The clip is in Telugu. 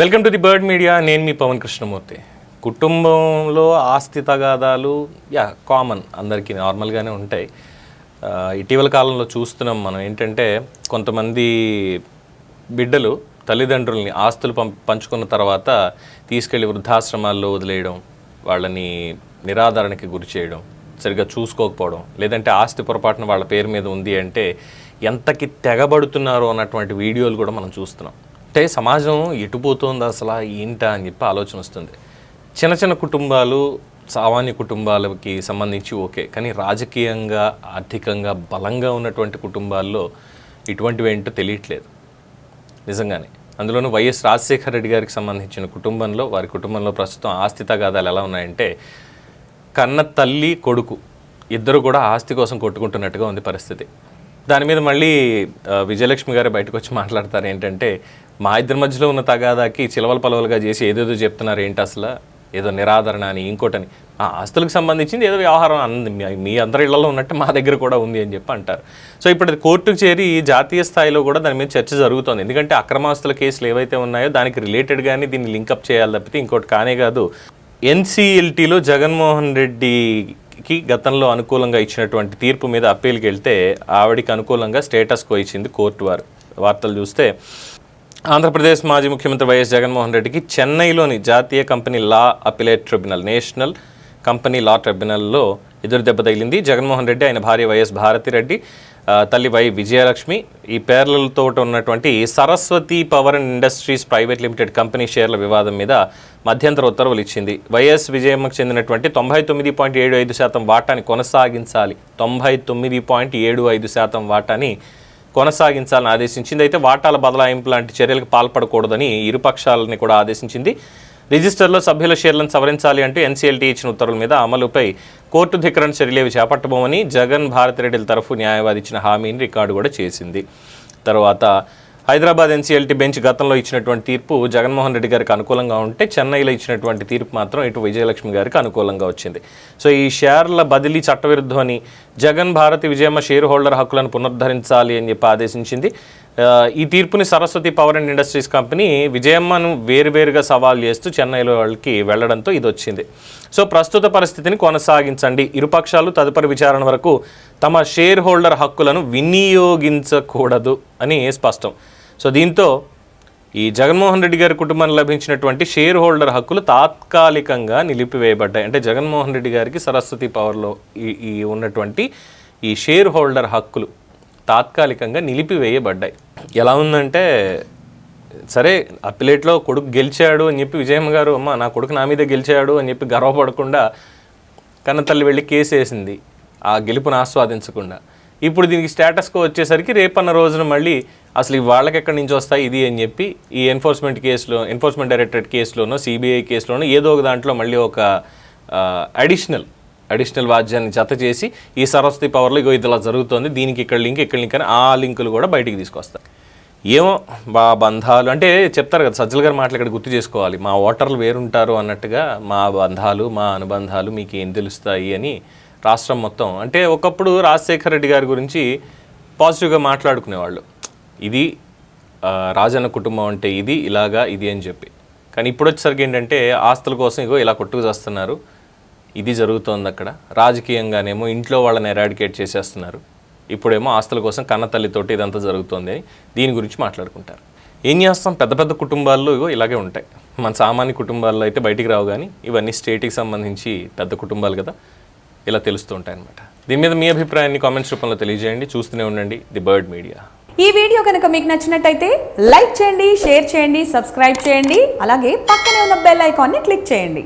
Welcome to the bird media. నేను మీ పవన్ కృష్ణమూర్తి. కుటుంబంలో ఆస్తి తగాదాలు యా కామన్ అందరికీ నార్మల్గానే ఉంటాయి. ఇటీవల కాలంలో చూస్తున్నాం మనం ఏంటంటే కొంతమంది బిడ్డలు తల్లిదండ్రుల్ని ఆస్తులు పం పంచుకున్న తర్వాత తీసుకెళ్ళి వృద్ధాశ్రమాల్లో వదిలేయడం వాళ్ళని నిరాదరణకి గురి చేయడం సరిగ్గా చూసుకోకపోవడం లేదంటే ఆస్తి పొరపాటున వాళ్ళ పేరు మీద ఉంది అంటే ఎంతకి తెగబడుతున్నారో అన్నటువంటి వీడియోలు కూడా మనం చూస్తున్నాం. అంటే సమాజం ఎటుపోతుంది అసలు? ఏంటా? అని చెప్పి ఆలోచన వస్తుంది. చిన్న చిన్న కుటుంబాలు సామాన్య కుటుంబాలకి సంబంధించి ఓకే. కానీ రాజకీయంగా ఆర్థికంగా బలంగా ఉన్నటువంటి కుటుంబాల్లో ఇటువంటివి ఏంటో తెలియట్లేదు. నిజంగానే. అందులోనూ వైఎస్ రాజశేఖర రెడ్డి గారికి సంబంధించిన కుటుంబంలో వారి కుటుంబంలో ప్రస్తుతం ఆస్తి తగాదాలు ఎలా ఉన్నాయంటే కన్న తల్లి కొడుకు ఇద్దరు కూడా ఆస్తి కోసం కొట్టుకుంటున్నట్టుగా ఉంది పరిస్థితి. దాని మీద మళ్ళీ విజయలక్ష్మి గారు బయటకు వచ్చి మాట్లాడతారు ఏంటంటే మా ఇద్దరి మధ్యలో ఉన్న తగాదాకి చిలవల పలవలుగా చేసి ఏదేదో చెప్తున్నారు ఏంటి అసలు? ఏదో నిరాదరణ అని ఇంకోటని. ఆ ఆస్తులకు సంబంధించింది ఏదో వ్యవహారం అంది. మీ- అందరి ఇళ్ళలో ఉన్నట్టు మా దగ్గర కూడా ఉంది అని చెప్పి అంటారు. సో ఇప్పుడు కోర్టుకు చేరి జాతీయ స్థాయిలో కూడా దాని మీద చర్చ జరుగుతోంది. ఎందుకంటే అక్రమాస్తుల కేసులు ఏవైతే ఉన్నాయో దానికి రిలేటెడ్గానే దీన్ని లింకప్ చేయాలి తప్పితే ఇంకోటి కానే కాదు. ఎన్సీఎల్టీలో జగన్మోహన్ రెడ్డి కి గతంలో అనుకూలంగా ఇచ్చినటువంటి తీర్పు మీద అప్పీల్కి వెళ్తే ఆవిడికి అనుకూలంగా స్టేటస్ కో ఇచ్చింది కోర్టు వారు. వార్తలు చూస్తే ఆంధ్రప్రదేశ్ మాజీ ముఖ్యమంత్రి వైఎస్ జగన్మోహన్ రెడ్డికి చెన్నైలోని జాతీయ company law appellate tribunal national company law ట్రిబ్యునల్లో ఎదురు దెబ్బ తగిలింది. జగన్మోహన్ రెడ్డి ఆయన భార్య వైఎస్ భారతిరెడ్డి తల్లి వై విజయలక్ష్మి. ఈ పేర్లతో ఉన్నటువంటి Saraswati power and industries private limited company షేర్ల వివాదం మీద మధ్యంతర ఉత్తర్వులు ఇచ్చింది. వైఎస్ విజయమ్మకు చెందినటువంటి తొంభై తొమ్మిది పాయింట్ ఏడు ఐదు శాతం వాటాని కొనసాగించాలి. తొంభై తొమ్మిది పాయింట్ ఏడు ఐదు శాతం వాటాని కొనసాగించాలని ఆదేశించింది. అయితే వాటాల బదలాయింపు లాంటి చర్యలకు పాల్పడకూడదని ఇరు పక్షాలని కూడా ఆదేశించింది. రిజిస్టర్లో సభ్యుల షేర్లను సవరించాలి అంటూ ఎన్సీఎల్టీ ఇచ్చిన ఉత్తర్వుల మీద అమలుపై కోర్టు ధిక్కరణ చర్యలేవి చేపట్టబోమని జగన్ భారతిరెడ్డిల తరఫు న్యాయవాది ఇచ్చిన హామీని రికార్డు కూడా చేసింది. తర్వాత హైదరాబాద్ ఎన్సీఎల్టీ బెంచ్ గతంలో ఇచ్చినటువంటి తీర్పు జగన్మోహన్ రెడ్డి గారికి అనుకూలంగా ఉంటే చెన్నైలో ఇచ్చినటువంటి తీర్పు మాత్రం ఇటు విజయలక్ష్మి గారికి అనుకూలంగా వచ్చింది. సో ఈ షేర్ల బదిలీ చట్టవిరుద్ధమని జగన్ భారతి విజయమ్మ షేర్ హోల్డర్ హక్కులను పునరుద్ధరించాలి అని చెప్పి ఆదేశించింది. ఈ తీర్పుని Saraswati power and industries company విజయమ్మను వేరువేరుగా సవాల్ చేస్తూ చెన్నైలో వాళ్ళకి వెళ్ళడంతో ఇది వచ్చింది. సో ప్రస్తుత పరిస్థితిని కొనసాగించండి. ఇరుపక్షాలు తదుపరి విచారణ వరకు తమ షేర్ హోల్డర్ హక్కులను వినియోగించకూడదు అని స్పష్టం. సో దీంతో ఈ జగన్మోహన్ రెడ్డి గారి కుటుంబానికి లభించినటువంటి షేర్ హోల్డర్ హక్కులు తాత్కాలికంగా నిలిపివేయబడ్డాయి. అంటే జగన్మోహన్ రెడ్డి గారికి సరస్వతి పవర్లో ఈ ఈ ఉన్నటువంటి ఈ షేర్ హోల్డర్ హక్కులు తాత్కాలికంగా నిలిపివేయబడ్డాయి. ఎలా ఉందంటే సరే అప్పిలేట్లో కొడుకు గెలిచాడు అని చెప్పి విజయమ్మ గారు అమ్మ నా కొడుకు నా మీద గెలిచాడు అని చెప్పి గర్వపడకుండా కన్నతల్లి వెళ్ళి కేసు వేసింది ఆ గెలుపును ఆస్వాదించకుండా. ఇప్పుడు దీనికి స్టేటస్కో వచ్చేసరికి రేపన్న రోజున మళ్ళీ అసలు ఈ వాళ్ళకి ఎక్కడి నుంచి వస్తాయి ఇది అని చెప్పి ఈ ఎన్ఫోర్స్మెంట్ కేసులో ఎన్ఫోర్స్మెంట్ డైరెక్టరేట్ కేసులోనో సిబిఐ కేసులోనో ఏదో ఒక దాంట్లో మళ్ళీ ఒక అడిషనల్ అడిషనల్ వాద్యాన్ని జత చేసి ఈ సరస్వతి పవర్లో ఇగో ఇది ఇలా జరుగుతోంది దీనికి ఇక్కడ లింక్ ఇక్కడ లింక్ అని ఆ లింకులు కూడా బయటికి తీసుకొస్తారు ఏమో బా బంధాలు అంటే చెప్తారు కదా సజ్జల గారు మాటలు ఇక్కడ గుర్తు చేసుకోవాలి. మా ఓటర్లు వేరుంటారు అన్నట్టుగా మా బంధాలు మా అనుబంధాలు మీకు ఏం తెలుస్తాయి అని రాష్ట్రం మొత్తం అంటే ఒకప్పుడు రాజశేఖర రెడ్డి గారి గురించి పాజిటివ్గా మాట్లాడుకునేవాళ్ళు. ఇది రాజన్న కుటుంబం అంటే ఇది ఇలాగా ఇది అని చెప్పి. కానీ ఇప్పుడు వచ్చేసరికి ఏంటంటే ఆస్తుల కోసం ఇగో ఇలా కొట్టుకు చేస్తున్నారు. ఇది జరుగుతోంది అక్కడ. రాజకీయంగానేమో ఇంట్లో వాళ్ళని ఎరాడికేట్ చేసేస్తున్నారు. ఇప్పుడేమో ఆస్తుల కోసం కన్నతల్లితోటి ఇదంతా జరుగుతోంది అని దీని గురించి మాట్లాడుకుంటారు. ఏం చేస్తాం? పెద్ద పెద్ద కుటుంబాల్లో ఇగో ఇలాగే ఉంటాయి. మన సామాన్య కుటుంబాల్లో అయితే బయటికి రావు కానీ ఇవన్నీ స్టేట్కి సంబంధించి పెద్ద కుటుంబాలు కదా. ఇలా తెలుస్తూ ఉంటాయి అనమాట దీని మీద మీ అభిప్రాయాన్ని కామెంట్స్ రూపంలో తెలియజేయండి. చూస్తూనే ఉండండి. The bird media. ఈ వీడియో కనుక మీకు నచ్చినట్టయితే లైక్ చేయండి షేర్ చేయండి సబ్స్క్రైబ్ చేయండి. అలాగే పక్కనే ఉన్న బెల్ ఐకాన్ని క్లిక్ చేయండి.